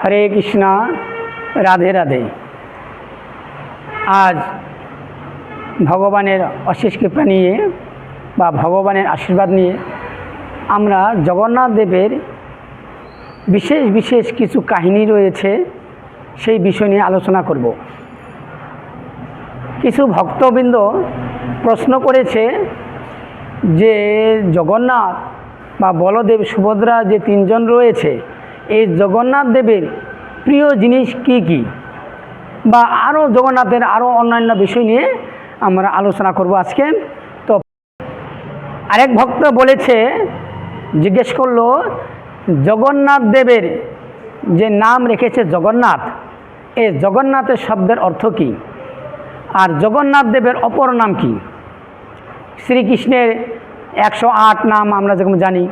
হরে কৃষ্ণা, রাধে রাধে। আজ ভগবানের অশেষ কৃপা নিয়ে বা ভগবানের আশীর্বাদ নিয়ে আমরা জগন্নাথ দেবের বিশেষ বিশেষ কিছু কাহিনী রয়েছে, সেই বিষয় নিয়ে আলোচনা করব। কিছু ভক্তবৃন্দ প্রশ্ন করেছে যে জগন্নাথ বা বলদেব সুভদ্রা যে তিনজন রয়েছে এই জগন্নাথ দেবের প্রিয় জিনিস কি কি? বা আরও জগন্নাথের আরও অন্যান্য বিষয় নিয়ে আমরা আলোচনা করব আজকে। তো আরেক ভক্ত বলেছে, জিজ্ঞেস করল, জগন্নাথ দেবের যে নাম রেখেছে জগন্নাথ এই জগন্নাথের শব্দের অর্থ কী? আর জগন্নাথ দেবের অপর নাম কি? শ্রীকৃষ্ণের একশো আট নাম আমরা যেরকম জানি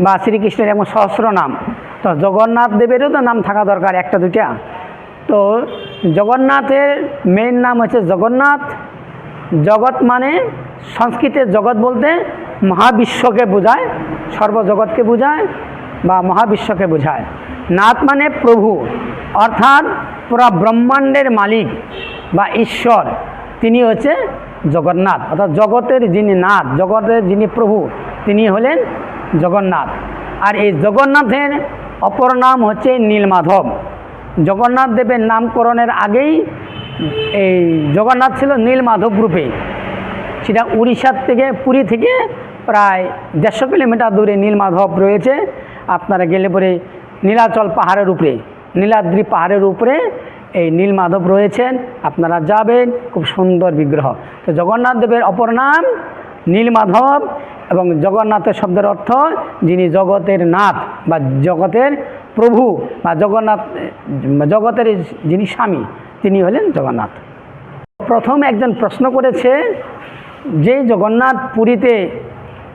বা শ্রীকৃষ্ণের এমন সহস্র নাম। তো জগন্নাথ দেবেরও তো নাম থাকা দরকার একটা দুইটা। তো জগন্নাথের মেন নাম হচ্ছে জগন্নাথ। জগৎ মানে সংস্কৃতের জগৎ বলতে মহাবিশ্বকে বোঝায়, সর্বজগৎকে বোঝায় বা মহাবিশ্বকে বোঝায়। নাথ মানে প্রভু, অর্থাৎ পুরা ব্রহ্মাণ্ডের মালিক বা ঈশ্বর, তিনি হচ্ছে জগন্নাথ। অর্থাৎ জগতের যিনি নাথ, জগতের যিনি প্রভু, তিনি হলেন জগন্নাথ। আর এই জগন্নাথের অপর নাম হচ্ছে নীলমাধব। জগন্নাথ দেবের নামকরণের আগেই এই জগন্নাথ ছিল নীলমাধব গ্রুপে সেটা উড়িষ্যার থেকে, পুরী থেকে প্রায় দেড়শো কিলোমিটার দূরে নীলমাধব রয়েছে। আপনারা গেলে পরে নীলাচল পাহাড়ের উপরে, নীলাদ্রি পাহাড়ের উপরে এই নীলমাধব রয়েছেন। আপনারা যাবেন, খুব সুন্দর বিগ্রহ। তো জগন্নাথ দেবের অপর নাম নীলমাধব এবং জগন্নাথের শব্দের অর্থ যিনি জগতের নাথ বা জগতের প্রভু বা জগন্নাথ, জগতের যিনি স্বামী, তিনি হলেন জগন্নাথ। প্রথম একজন প্রশ্ন করেছে, যে জগন্নাথ পুরীতে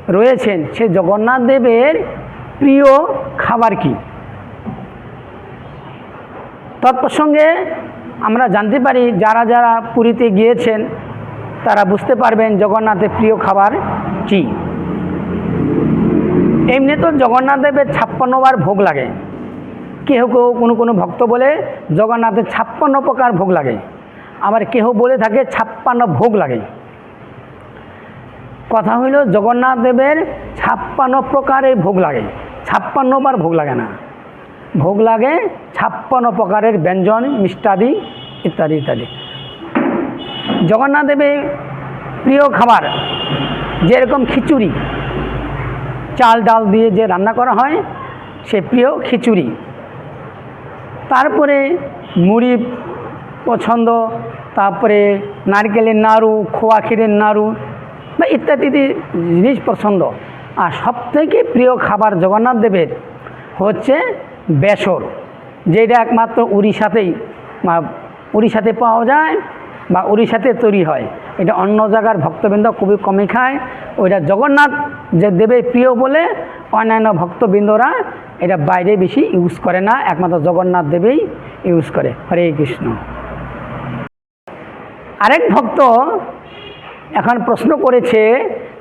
রয়েছেন সেই জগন্নাথ দেবের প্রিয় খাবার কি? তৎপ্রসঙ্গে আমরা জানতে পারি, যারা যারা পুরীতে গিয়েছেন তারা বুঝতে পারবেন জগন্নাথের প্রিয় খাবার কি। এমনি তো জগন্নাথ দেবের ছাপ্পান্নবার ভোগ লাগে। কেহ কেউ কোনো কোনো ভক্ত বলে জগন্নাথের ছাপ্পান্ন প্রকার ভোগ লাগে। আবার কেহ বলে থাকে ছাপ্পান্ন ভোগ লাগে। কথা হইল জগন্নাথ দেবের ছাপ্পান্ন প্রকারের ভোগ লাগে। ছাপ্পান্নবার ভোগ লাগে না। ভোগ লাগে ছাপ্পান্ন প্রকারের ব্যঞ্জন, মিষ্টাদি ইত্যাদি ইত্যাদি। জগন্নাথ দেবের প্রিয় খাবার যেরকম খিচুড়ি, চাল ডাল দিয়ে যে রান্না করা হয়, সে প্রিয় খিচুড়ি। তারপরে মুড়ি পছন্দ, তারপরে নারকেলের নাড়ু, খোয়া ক্ষীরের নাড়ু, বা ইত্যাদি জিনিস পছন্দ। আর সবথেকে প্রিয় খাবার জগন্নাথ দেবের হচ্ছে বেসর যেটা একমাত্র উড়িষ্যাতেই উড়িষ্যাতে পাওয়া যায়। বা উড়িষ্যাতে তৈরি হয়। এটা অন্য জায়গার ভক্তবৃন্দ খুবই কমই খায়। ওইটা জগন্নাথ যে দেবের প্রিয় বলে অন্যান্য ভক্তবৃন্দরা এটা বাইরে বেশি ইউজ করে না, একমাত্র জগন্নাথ দেবেই ইউজ করে। হরে কৃষ্ণ। আরেক ভক্ত এখন প্রশ্ন করেছে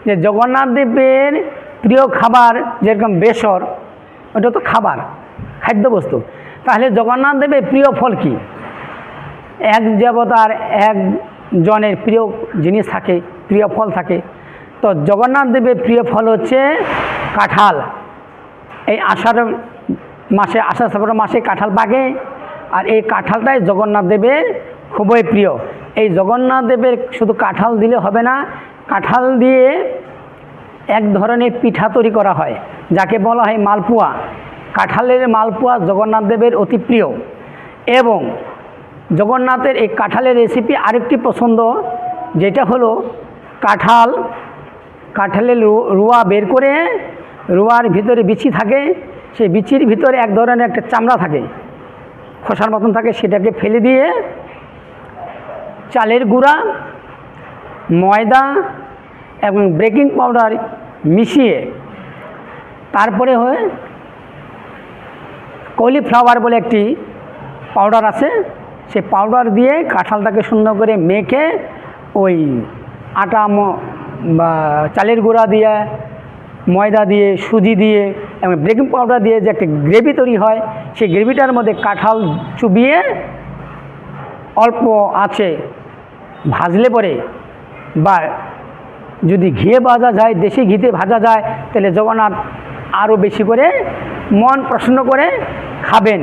যে জগন্নাথ দেবের প্রিয় খাবার যেরকম বেসর, ওটা তো খাবার, খাদ্যবস্তু। তাহলে জগন্নাথ দেবের প্রিয় ফল কি? এক দেবতার একজনের প্রিয় জিনিস থাকে, প্রিয় ফল থাকে। তো জগন্নাথ দেবের প্রিয় ফল হচ্ছে কাঁঠাল। এই আষাঢ় মাসে, আষাঢ় শ্রাবণ মাসে কাঁঠাল পাকে আর এই কাঁঠালটাই জগন্নাথ দেবের খুবই প্রিয়। এই জগন্নাথ দেবের শুধু কাঁঠাল দিলে হবে না, কাঁঠাল দিয়ে এক ধরনের পিঠা তৈরি করা হয়, যাকে বলা হয় মালপোয়া। কাঁঠালের মালপোয়া জগন্নাথ দেবের অতি প্রিয়। এবং জগন্নাথের এই কাঁঠালের রেসিপি আরেকটি পছন্দ, যেটা হলো কাঁঠাল, কাঁঠালের রুয়া বের করে রুয়ার ভিতরে বিচি থাকে, সেই বিচির ভিতরে এক ধরনের একটা চামড়া থাকে, খোসার মতন থাকে, সেটাকে ফেলে দিয়ে চালের গুঁড়া, ময়দা এবং বেকিং পাউডার মিশিয়ে, তারপরে হয়ে কলিফ্লাওয়ার বলে একটি পাউডার আছে সেই পাউডার দিয়ে কাঁঠালটাকে সুন্দর করে মেখে ওই আটা বা চালের গুঁড়া দিয়ে, ময়দা দিয়ে, সুজি দিয়ে, এবং বেকিং পাউডার দিয়ে যে একটা গ্রেভি তৈরি হয়, সেই গ্রেভিটার মধ্যে কাঁঠাল চুবিয়ে অল্প আছে ভাজলে পরে বা যদি ঘিয়ে ভাজা যায়, দেশি ঘিতে ভাজা যায়, তাহলে জগন্নাথ আরও বেশি করে মন প্রসন্ন করে খাবেন।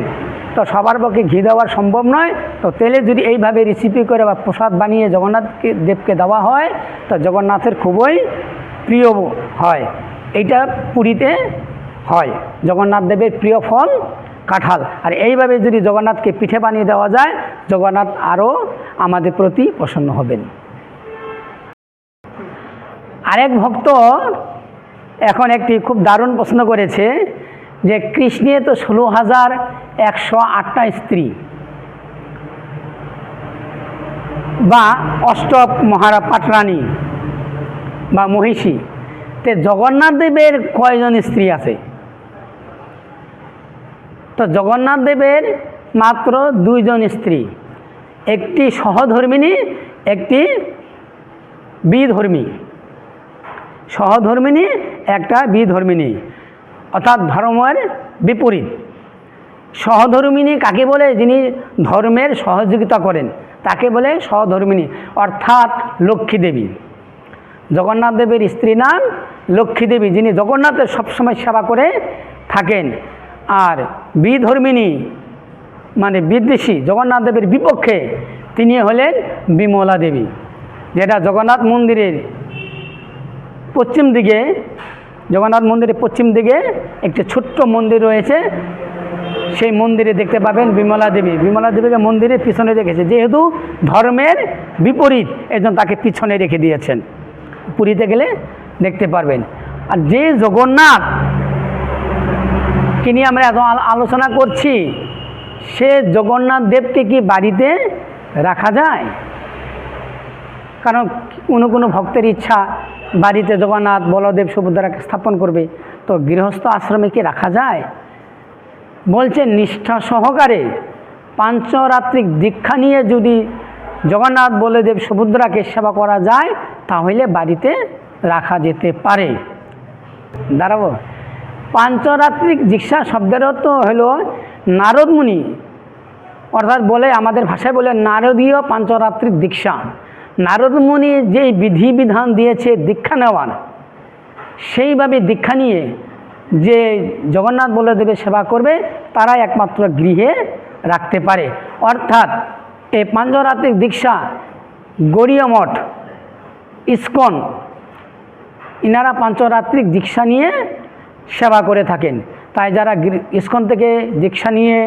তো সবার পক্ষে ঘি দেওয়া সম্ভব নয়। তো তেলে যদি এইভাবে রেসিপি করে বা প্রসাদ বানিয়ে জগন্নাথকে, দেবকে দেওয়া হয়, তো জগন্নাথের খুবই প্রিয় হয়। এইটা পুরীতে হয়। জগন্নাথ দেবের প্রিয় ফল কাঁঠাল। আর এইভাবে যদি জগন্নাথকে পিঠে বানিয়ে দেওয়া যায়, জগন্নাথ আরও আমাদের প্রতি প্রসন্ন হবেন। আরেক ভক্ত এখন একটি খুব দারুণ প্রশ্ন করেছে যে কৃষ্ণে তো ষোলো হাজার একশো আটটা স্ত্রী। বা অষ্টক মহারা পাটরানী বা মহিষী। তে জগন্নাথ দেবের কয়জন স্ত্রী আছে? তো জগন্নাথ দেবের মাত্র দুইজন স্ত্রী। একটি সহধর্মিণী একটি বিধর্মী। সহধর্মিণী একটা বিধর্মিণী অর্থাৎ ধর্মের বিপরীত। সহধর্মিণী কাকে বলে? যিনি ধর্মের সহযোগিতা করেন, তাকে বলে সহধর্মিণী অর্থাৎ লক্ষ্মী দেবী। জগন্নাথ দেবের স্ত্রী নাম লক্ষ্মী দেবী, যিনি জগন্নাথের সবসময় সেবা করে থাকেন। আর বিধর্মিণী মানে বিদ্বেষী জগন্নাথ দেবের বিপক্ষে তিনি হলেন বিমলা দেবী, যেটা জগন্নাথ মন্দিরের পশ্চিম দিকে জগন্নাথ মন্দিরের পশ্চিম দিকে একটি ছোট্ট মন্দির রয়েছে। সেই মন্দিরে দেখতে পাবেন বিমলা দেবী। বিমলা দেবীকে মন্দিরের পিছনে রেখেছে। যেহেতু ধর্মের বিপরীত, এজন্য তাকে পিছনে রেখে দিয়েছেন। পুরীতে গেলে দেখতে পারবেন। আর যে জগন্নাথ নিয়ে আমরা এত আলোচনা করছি, সে জগন্নাথ দেবকে কি বাড়িতে রাখা যায়? কারণ কোনো কোনো ভক্তের ইচ্ছা বাড়িতে জগন্নাথ, বলদেব, সুভদ্রাকে স্থাপন করবে, তো গৃহস্থ আশ্রমে কি রাখা যায়? বলছে, নিষ্ঠা সহকারে পাঞ্চরাত্রিক দীক্ষা নিয়ে যদি জগন্নাথ, বলদেব, সুভদ্রাকে সেবা করা যায়, তাহলে বাড়িতে রাখা যেতে পারে। দাঁড়াবো। পাঞ্চরাত্রিক দীক্ষা শব্দের অর্থ হলো নারদমুনি অর্থাৎ বলে, আমাদের ভাষায় বলে, নারদীয় পাঞ্চরাত্রিক দীক্ষা। নারদমুনি যে বিধিবিধান দিয়েছে দীক্ষা নেওয়ার, সেইভাবে দীক্ষা নিয়ে যে জগন্নাথ বলদেবের সেবা করবে তারা একমাত্র গৃহে রাখতে পারে। অর্থাৎ এই পাঞ্চরাত্রিক দীক্ষা, গড়িয়া মঠ, ইস্কন, ইনারা পাঞ্চরাত্রিক দীক্ষা নিয়ে সেবা করে থাকেন। তাই যারা ইস্কন থেকে দীক্ষা নিয়ে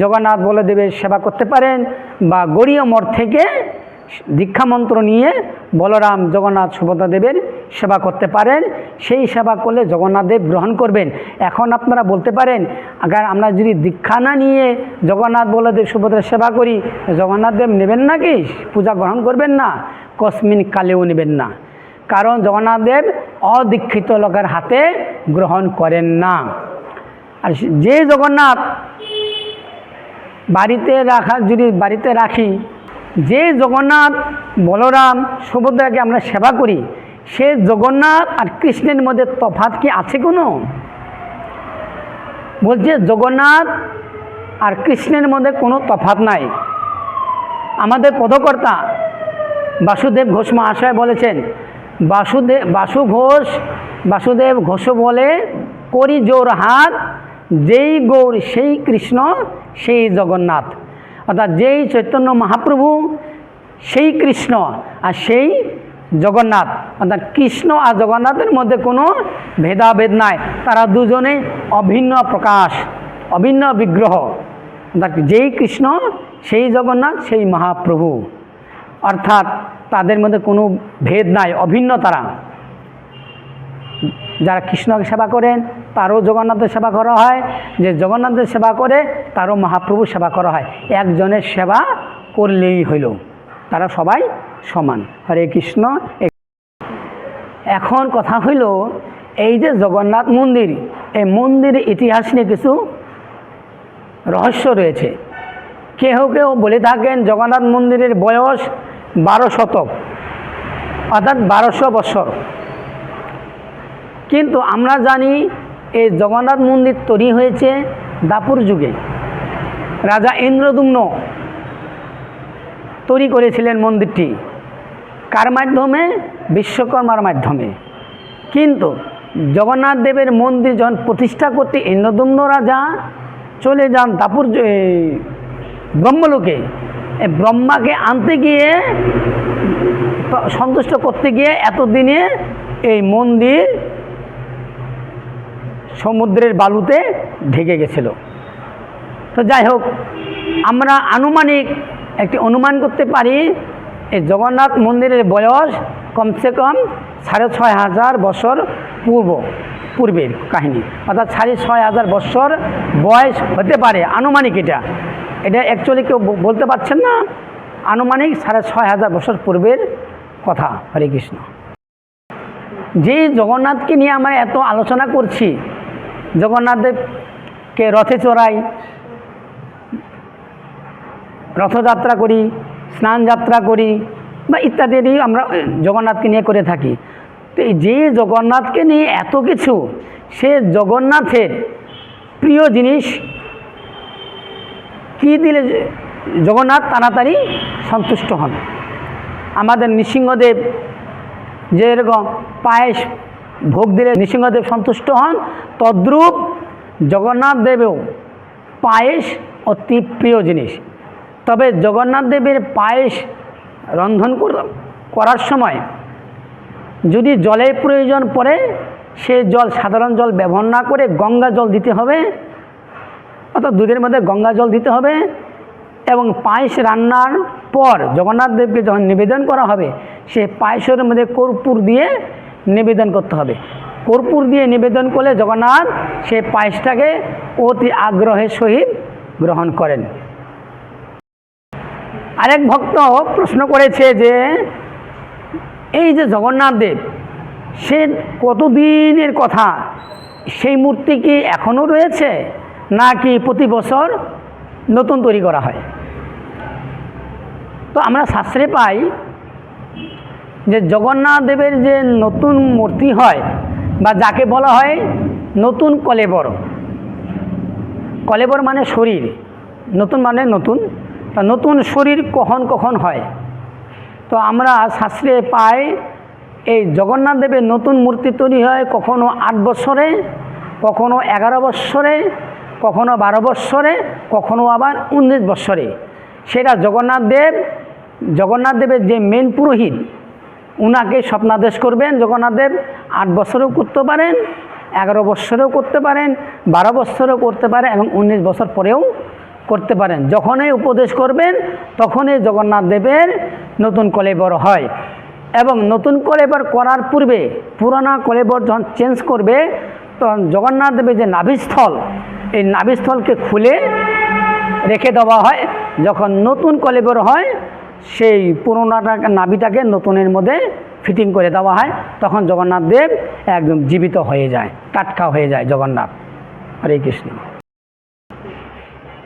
জগন্নাথ বলদেবের সেবা করতে পারেন বা গড়ীয় মঠ থেকে দীক্ষা মন্ত্র নিয়ে বলরাম জগন্নাথ সুভদ্রা দেবের সেবা করতে পারেন। সেই সেবা করলে জগন্নাথ দেব গ্রহণ করবেন। এখন আপনারা বলতে পারেন, আগার আমরা যদি দীক্ষা না নিয়ে জগন্নাথ বলদেব সুভদ্রার সেবা করি, জগন্নাথ দেব নেবেন না কি? পূজা গ্রহণ করবেন না, কসমিন কালেও নেবেন না। কারণ জগন্নাথ দেব অদীক্ষিত লোকের হাতে গ্রহণ করেন না। আর যে জগন্নাথ বাড়িতে রাখা, যদি বাড়িতে রাখি যে জগন্নাথ, বলরাম, সুভদ্রাকে আমরা সেবা করি, সে জগন্নাথ আর কৃষ্ণের মধ্যে তফাৎ কি আছে কোনো? বলছে জগন্নাথ আর কৃষ্ণের মধ্যে কোনো তফাৎ নাই। আমাদের পদকর্তা বাসুদেব ঘোষ মহাশয় বলেছেন বাসুদেব বাসু ঘোষ, বাসুদেব ঘোষ বলে, করি জোর হাত যেই গৌর সেই কৃষ্ণ, সেই জগন্নাথ। অর্থাৎ যেই চৈতন্য মহাপ্রভু, সেই কৃষ্ণ আর সেই জগন্নাথ। অর্থাৎ কৃষ্ণ আর জগন্নাথের মধ্যে কোনো ভেদাভেদ নাই। তারা দুজনে অভিন্ন প্রকাশ, অভিন্ন বিগ্রহ। অর্থাৎ যেই কৃষ্ণ, সেই জগন্নাথ, সেই মহাপ্রভু। অর্থাৎ তাদের মধ্যে কোনো ভেদ নাই, অভিন্ন তারা। যারা কৃষ্ণকে সেবা করেন, তারও জগন্নাথের সেবা করা হয়। যে জগন্নাথের সেবা করে, তারও মহাপ্রভুর সেবা করা হয়। একজনের সেবা করলেই হইল। তারা সবাই সমান। হরে কৃষ্ণ। এখন কথা হইল, এই যে জগন্নাথ মন্দির, এই মন্দিরের ইতিহাস নিয়ে কিছু রহস্য রয়েছে। কেউ কেউ বলে থাকেন জগন্নাথ মন্দিরের বয়স বারো শতক, অর্থাৎ বারোশো বছর। কিন্তু আমরা জানি এই জগন্নাথ মন্দির তৈরি হয়েছে দাপুর যুগে। রাজা ইন্দ্রদুম্ন তৈরি করেছিলেন মন্দিরটি কার মাধ্যমে? বিশ্বকর্মার মাধ্যমে। কিন্তু জগন্নাথ দেবের মন্দির যখন প্রতিষ্ঠা করতে ইন্দ্রদুম্ন রাজা চলে যান দাপুর ব্রহ্মলোকে। ব্রহ্মাকে আনতে গিয়ে সন্তুষ্ট করতে গিয়ে এতদিনে এই মন্দির সমুদ্রের বালুতে ঢেকে গেছিল। তো যাই হোক, আমরা আনুমানিক একটি অনুমান করতে পারি এই জগন্নাথ মন্দিরের বয়স কমসে কম সাড়ে ছয় হাজার বছর পূর্ব, পূর্বের কাহিনী। অর্থাৎ সাড়ে ছয় হাজার বছর বয়স হতে পারে আনুমানিক এটা। এটা অ্যাকচুয়ালি কেউ বলতে পারছেন না? আনুমানিক সাড়ে ছয় হাজার বছর পূর্বের কথা। হরে কৃষ্ণ। যে জগন্নাথকে নিয়ে আমরা এত আলোচনা করছি জগন্নাথ দেবকে রথে চড়াই, রথযাত্রা করি স্নান যাত্রা করি বা ইত্যাদি আমরা জগন্নাথকে নিয়ে করে থাকি। তো এই যে জগন্নাথকে নিয়ে এত কিছু, সে জগন্নাথের প্রিয় জিনিস কি দিলে জগন্নাথ তাড়াতাড়ি সন্তুষ্ট হন? আমাদের নৃসিংহদেব যেরকম পায়েস ভোগ দিলে নৃসিংহদেব সন্তুষ্ট হন। তদ্রূপ জগন্নাথ দেবেও পায়েস অতি প্রিয় জিনিস। তবে জগন্নাথ দেবের পায়েস রন্ধন করার সময় যদি জলের প্রয়োজন পড়ে, সে জল, সাধারণ জল ব্যবহার না করে গঙ্গা জল দিতে হবে, অর্থাৎ দুধের মধ্যে গঙ্গা জল দিতে হবে এবং পায়েস রান্নার পর জগন্নাথ দেবকে যখন নিবেদন করা হবে, সে পায়েসের মধ্যে কর্পূর দিয়ে নিবেদন করতে হবে। কর্পূর দিয়ে নিবেদন করলে জগন্নাথ সে পায়েসটাকে অতি আগ্রহের সহিত গ্রহণ করেন। আরেক ভক্ত প্রশ্ন করেছে যে, এই যে জগন্নাথ দেব, সে কতদিনের কথা? সেই মূর্তি কি এখনও রয়েছে? নাকি প্রতি বছর নতুন তৈরি করা হয়? তো আমরা শাস্ত্রে পাই যে জগন্নাথ দেবের যে নতুন মূর্তি হয়, বা যাকে বলা হয় নতুন কলেবর। কলেবর মানে শরীর, নতুন মানে নতুন। তা নতুন শরীর কখন কখন হয়? তো আমরা শাস্ত্রে পাই, এই জগন্নাথ দেবের নতুন মূর্তি তৈরি হয় কখনো আট বছরে কখনো এগারো বৎসরে, কখনো বারো বৎসরে, কখনো আবার উনিশ বৎসরে। সেটা জগন্নাথ দেব, জগন্নাথ দেবের যে মেন পুরোহিত উনাকে স্বপ্নাদেশ করবেন জগন্নাথ দেব আট বছরেও করতে পারেন, এগারো বৎসরেও করতে পারেন, বারো বৎসরেও করতে পারেন এবং উনিশ বছর পরেও করতে পারেন। যখনই উপদেশ করবেন, তখনই জগন্নাথ দেবের নতুন কলেবর হয়। এবং নতুন কলেবর করার পূর্বে, পুরানা কলেবর যখন চেঞ্জ করবে, তখন জগন্নাথ দেবের যে নাভিস্থল, এই নাভিস্থলকে খুলে রেখে দেওয়া হয়। যখন নতুন কলেবর হয় সেই পুরোনোটাকে নাভিটাকে নতুনের মধ্যে ফিটিং করে দেওয়া হয়। তখন জগন্নাথ দেব একদম জীবিত হয়ে যায়, টাটকা হয়ে যায় জগন্নাথ। হরে কৃষ্ণ।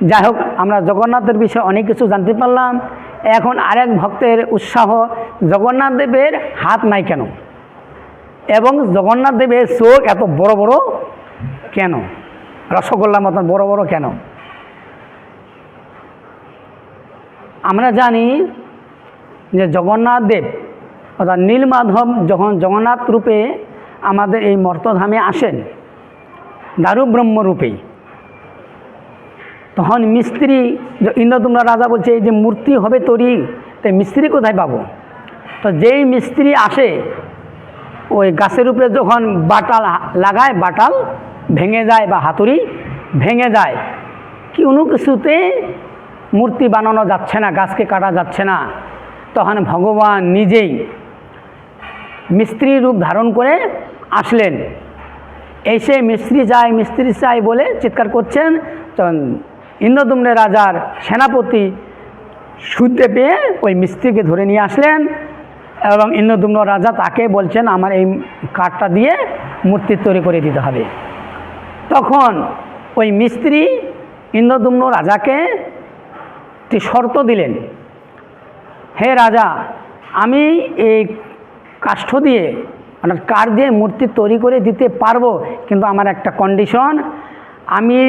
যাই হোক, আমরা জগন্নাথের বিষয়ে অনেক কিছু জানতে পারলাম। এখন আরেক ভক্তের উৎসাহ, জগন্নাথ দেবের হাত নাই কেন? এবং জগন্নাথ দেবের চোখ এত বড় বড় কেন? রসগোল্লার মতন বড় বড় কেন? আমরা জানি যে জগন্নাথ দেব, অর্থাৎ নীলমাধব যখন জগন্নাথ রূপে আমাদের এই মর্তধামে আসেন দারু ব্রহ্ম রূপেই তখন মিস্ত্রি যে ইন্দ্রদুম্ন রাজা বলছে, এই যে মূর্তি হবে তৈরি তাই মিস্ত্রি কোথায় পাবো? তো যেই মিস্ত্রি আসে, ওই গাছের উপরে যখন বাটাল লাগায়, বাটাল ভেঙে যায় বা হাতুড়ি ভেঙে যায়, কোনো কিছুতে মূর্তি বানানো যাচ্ছে না, গাছকে কাটা যাচ্ছে না। তখন ভগবান নিজেই মিস্ত্রি রূপ ধারণ করে আসলেন। এসে মিস্ত্রি চাই মিস্ত্রি চাই বলে চিৎকার করছেন। তখন ইন্দ্রদুম্নে রাজার সেনাপতি শুনতে পেয়ে ওই মিস্ত্রিকে ধরে নিয়ে আসলেন এবং ইন্দ্রদুম্ন রাজা তাকে বলছেন, আমার এই কাঠটা দিয়ে মূর্তি তৈরি করে দিতে হবে। তখন ওই মিস্ত্রি ইন্দ্রদুম্ন রাজাকে একটি শর্ত দিলেন। হে রাজা, আমি এই কাষ্ঠ দিয়ে অর্থাৎ কাঠ দিয়ে মূর্তি তৈরি করে দিতে পারব, কিন্তু আমার একটা কন্ডিশন আমি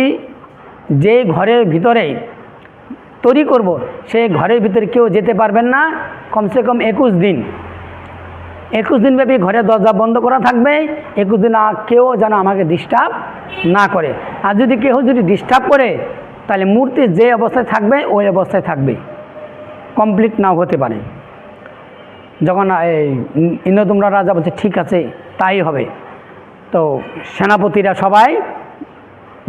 যে ঘরের ভিতরে তৈরি করব, সেই ঘরের ভিতরে কেউ যেতে পারবেন না, কমসে কম একুশ দিন। একুশ দিন ব্যাপী ঘরের দরজা বন্ধ করা থাকবে, একুশ দিন কেউ যেন আমাকে ডিস্টার্ব না করে। আর যদি কেউ যদি ডিস্টার্ব করে, তাহলে মূর্তি যে অবস্থায় থাকবে, ওই অবস্থায় থাকবে। কমপ্লিট নাও হতে পারে। যখন এই ইন্দ্রদুম্রা রাজা বলছে, ঠিক আছে, তাই হবে। তো সেনাপতিরা সবাই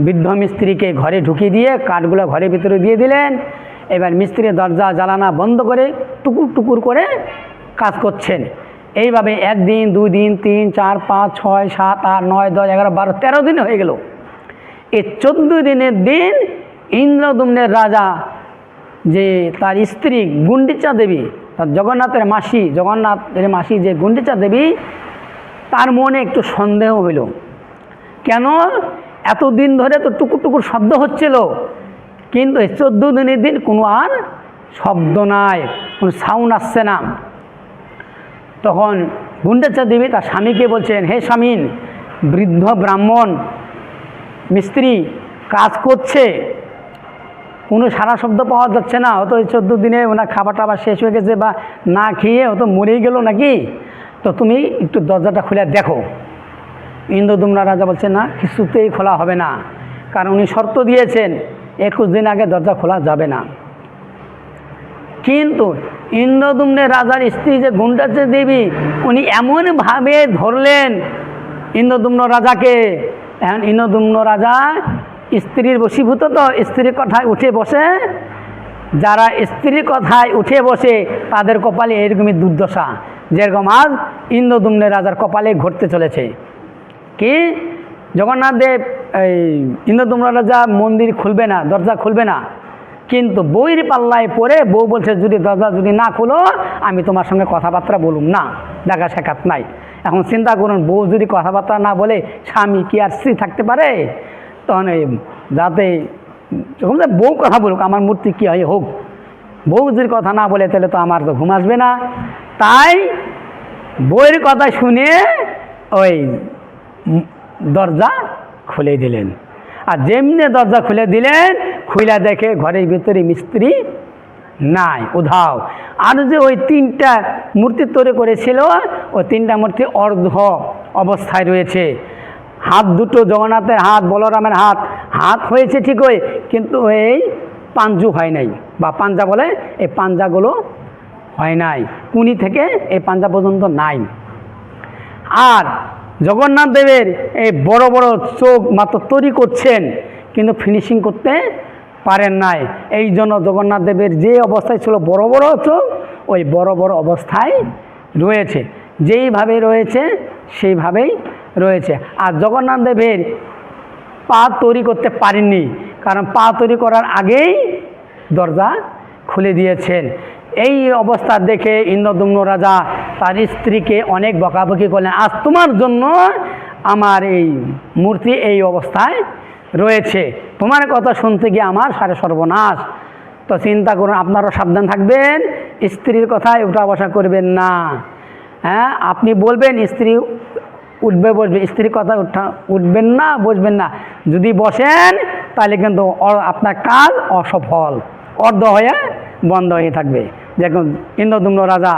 বৃদ্ধ মিস্ত্রিকে ঘরে ঢুকিয়ে দিয়ে কাঠগুলো ঘরের ভিতরে দিয়ে দিলেন। এবার মিস্ত্রি দরজা জ্বালানা বন্ধ করে টুকুর টুকুর করে কাজ করছেন। এইভাবে একদিন দুই দিন তিন, চার, পাঁচ, ছয়, সাত, আট, নয়, দশ, এগারো, বারো, তেরো দিন হয়ে গেল। এই চোদ্দ দিনের দিন ইন্দ্রদুম্নের রাজা যে তার স্ত্রী গুন্ডিচা দেবী, তার জগন্নাথের মাসি জগন্নাথের মাসি যে গুন্ডিচা দেবী, তার মনে একটু সন্দেহ হইল। কেন? এতদিন ধরে তো টুকুর টুকুর শব্দ হচ্ছিল। কিন্তু এই চোদ্দ দিনের দিন কোনো আর শব্দ নাই, কোনো সাউন্ড আসছে না। তখন গুন্ডেচা দেবী তার স্বামীকে বলছেন, হে স্বামীন, বৃদ্ধ ব্রাহ্মণ, মিস্ত্রি কাজ করছে কোনো সারা শব্দ পাওয়া যাচ্ছে না। হয়তো এই চোদ্দ দিনে ওনার খাবার টাবার শেষ হয়ে গেছে বা না খেয়ে হয়তো মরেই গেল নাকি? তো তুমি একটু দরজাটা খুলে দেখো। ইন্দ্রদুম্না রাজা বলছে, না, কিছুতেই খোলা হবে না। কারণ উনি শর্ত দিয়েছেন, একুশ দিন আগে দরজা খোলা যাবে না। কিন্তু ইন্দ্রদুম্নের রাজার স্ত্রী যে গুন্ডাচে দেবী, উনি এমনভাবে ধরলেন ইন্দ্রদুম্ন রাজাকে। এখন ইন্দ্রদুম্ন রাজা স্ত্রীর বশীভূত তো স্ত্রীর কথায় উঠে বসে। যারা স্ত্রীর কথায় উঠে বসে, তাদের কপালে এরকমই দুর্দশা। যেরকম আজ ইন্দ্রদুম্নের রাজার কপালে ঘটতে চলেছে। কি? জগন্নাথ দেব, এই ইন্দ্রদুম্ন রাজা মন্দির খুলবে না, দরজা খুলবে না। কিন্তু বইয়ের পাল্লায় পড়ে বউ বলছে, যদি দরজা যদি না খুলো, আমি তোমার সঙ্গে কথাবার্তা বলুন না। দেখা সাক্ষাৎ নাই। এখন চিন্তা করুন, বউ যদি কথাবার্তা না বলে, স্বামী কি আর স্ত্রী থাকতে পারে? তখন এই যাতে, যখন বউ কথা বলুক, আমার মূর্তি কী হয় হোক, বউ যদি কথা না বলে, তাহলে তো আমার তো ঘুম আসবে না। তাই বইয়ের কথা শুনে ওই দরজা খুলে দিলেন। আর যেমনি দরজা খুলে দিলেন খুলে দেখে ঘরের ভিতরে মিস্ত্রি নাই, উধাও। আর যে ওই তিনটা মূর্তি তৈরি করেছিল, ওই তিনটা মূর্তি অর্ধ অবস্থায় রয়েছে। হাত দুটো জগন্নাথের হাত, বলরামের হাত হাত হয়েছে ঠিকই, কিন্তু এই পাঞ্জু হয় নাই। বা পাঞ্জা বলে এই পাঞ্জাগুলো হয় নাই। কুনি থেকে এই পাঞ্জা পর্যন্ত নাই। আর জগন্নাথ দেবের এই বড় বড় চোখ মাত্র তৈরি করছেন, কিন্তু ফিনিশিং করতে পারেন নাই। এই জন্য জগন্নাথ দেবের যে অবস্থায় ছিল বড় বড় চোখ, ওই বড় বড় অবস্থায় রয়েছে। যেইভাবে রয়েছে, সেইভাবেই রয়েছে। আর জগন্নাথ দেবের পা তৈরি করতে পারেননি। কারণ পা তৈরি করার আগেই দরজা খুলে দিয়েছেন। এই অবস্থা দেখে ইন্দ্রদুম্ন রাজা তার স্ত্রীকে অনেক বকাবকি করলেন, আজ তোমার জন্য আমার এই মূর্তি এই অবস্থায় রয়েছে। তোমার কথা শুনতে গিয়ে আমার সারে সর্বনাশ। তো চিন্তা করুন, আপনারও সাবধান থাকবেন, স্ত্রীর কথায় উঠা বসা করবেন না। হ্যাঁ আপনি বলবেন, স্ত্রী উঠবে বসবে। স্ত্রীর কথা উঠা উঠবেন না, বসবেন না। যদি বসেন, তাহলে কিন্তু আপনার কাজ অসফল। অর্ধ হয়ে বন্ধ হয়ে থাকবে। যেরকম ইন্দ্রদুম্ন রাজা,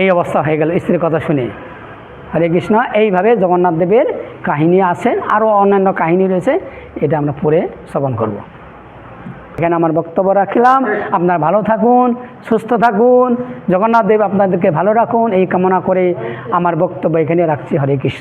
এই অবস্থা হয়ে গেল। স্ত্রীর কথা শুনে। হরে কৃষ্ণ, এইভাবে জগন্নাথ দেবের কাহিনী আছেন আরও অন্যান্য কাহিনী রয়েছে, এটা আমরা পড়ে শ্রবণ করব। এখানে আমার বক্তব্য রাখলাম। আপনার ভালো থাকুন, সুস্থ থাকুন। জগন্নাথ দেব আপনাদেরকে ভালো রাখুন। এই কামনা করে আমার বক্তব্য এখানে রাখছি। হরে কৃষ্ণ।